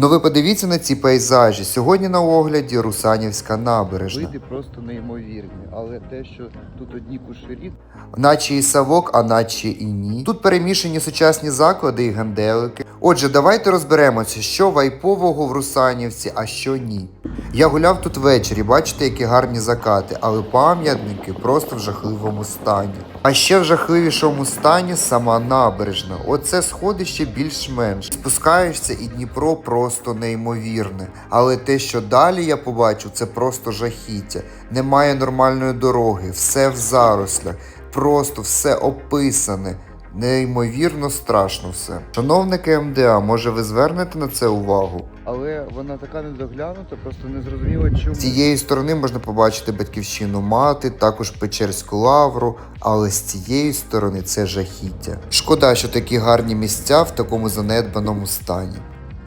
Ну ви подивіться на ці пейзажі. Сьогодні на огляді Русанівська набережна. Види просто неймовірні, але те, що тут одні кушері, Наче і савок, а наче і ні. Тут перемішані сучасні заклади і генделики. Отже, давайте розберемося, що вайпового в Русанівці, а що ні. Я гуляв тут ввечері, бачите, які гарні закати, але пам'ятники просто в жахливому стані. А ще в жахливішому стані сама набережна. Оце сходище більш-менш. Спускаєшся і Дніпро просто неймовірне. Але те, що далі я побачу, це просто жахіття. Немає нормальної дороги, все в зарослях, просто все описане. Неймовірно страшно все. Шановники МДА, може ви звернете на це увагу? але вона така недоглянута, просто не зрозуміло чому. З цієї сторони можна побачити батьківщину мати, також Печерську лавру, але з цієї сторони це жахіття. Шкода, що такі гарні місця в такому занедбаному стані.